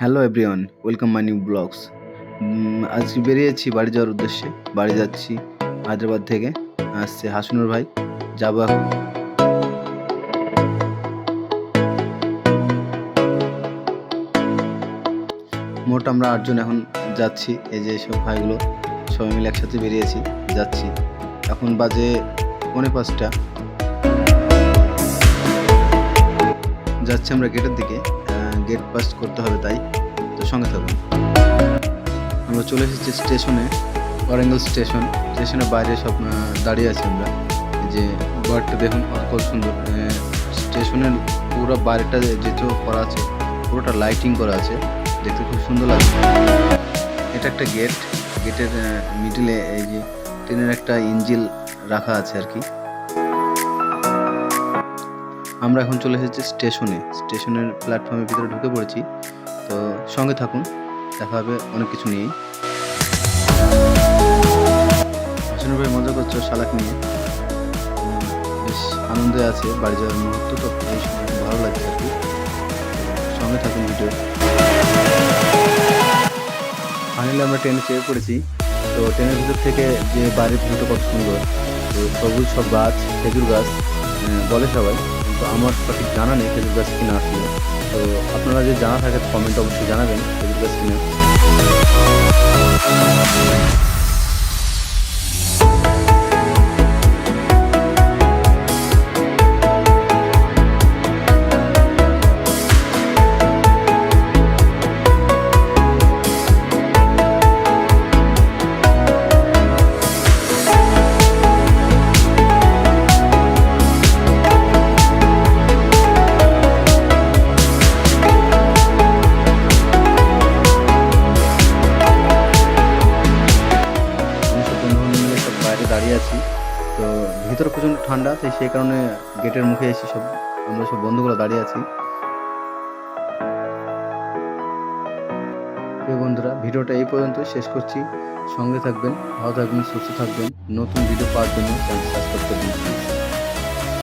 Hello everyone, welcome my new blogs. আজকে বেরিয়েছি বাড়ি যাওয়ার উদ্দেশ্যে। বাড়ি যাচ্ছি হায়দ্রাবাদ থেকে, আসছে হাসনুর ভাই। যাব এখন। মোট আমরা আটজন এখন যাচ্ছি। এই যে সব ভাইগুলো সবাই মিলে একসাথে বেরিয়েছি যাচ্ছি। এখন বাজে পৌনে পাঁচটা। যাচ্ছি আমরা গেটের দিকে। গেট পাস করতে হবে তাই। তো সঙ্গে থাকুন। আমরা চলে এসেছি স্টেশনে অরেঙ্গল স্টেশন। স্টেশনের বাইরে সব দাঁড়িয়ে আছি আমরা। যে বারটা দেখুন কত সুন্দর। স্টেশনের পুরো বাইরেটা যেহেতু করা আছে, পুরোটা লাইটিং করা আছে, দেখতে খুব সুন্দর লাগছে। এটা একটা গেট গেটের মিডিলে এই যে ট্রেনের একটা ইঞ্জিল রাখা আছে আর কি। আমরা এখন চলে এসেছি স্টেশনে। স্টেশনের প্ল্যাটফর্মের ভিতরে ঢুকে পড়েছি। তো সঙ্গে থাকুন, দেখা হবে অনেক কিছু নিয়েই। হাসিনুর ভাই মজা করছ শালাক নিয়ে। বেশ আনন্দে আছে, বাড়ি যাওয়ার মুহূর্ত তো ভালো লাগছে আর কি। সঙ্গে থাকুন ভিডিও ফাইনালি আমরা ট্রেনে চেয়ে পড়েছি। তো ট্রেনের ভিতর থেকে যে বাইরের ভিউটা কত সুন্দর। তো সবুজ সব গাছ, খেজুর গাছ বলে সবাই। কিন্তু আমার সঠিক জানা নেই খেজুর গাছ কিনা আসলে তো আপনারা যে জানা থাকে কমেন্ট অবশ্যই জানাবেন খেজুর গাছ কিনা। আছি। তো ভিতরে প্রচণ্ড ঠান্ডা, তাই সেই কারণে গেটের মুখে এসে সব, আমরা সব বন্ধুগুলো দাঁড়িয়ে আছি। বন্ধুরা, ভিডিওটা এই পর্যন্ত শেষ করছি। সঙ্গে থাকবেন, ভালো থাকবেন, সুস্থ থাকবেন। নতুন ভিডিও পাওয়ার জন্য চ্যানেল সাবস্ক্রাইব করবেন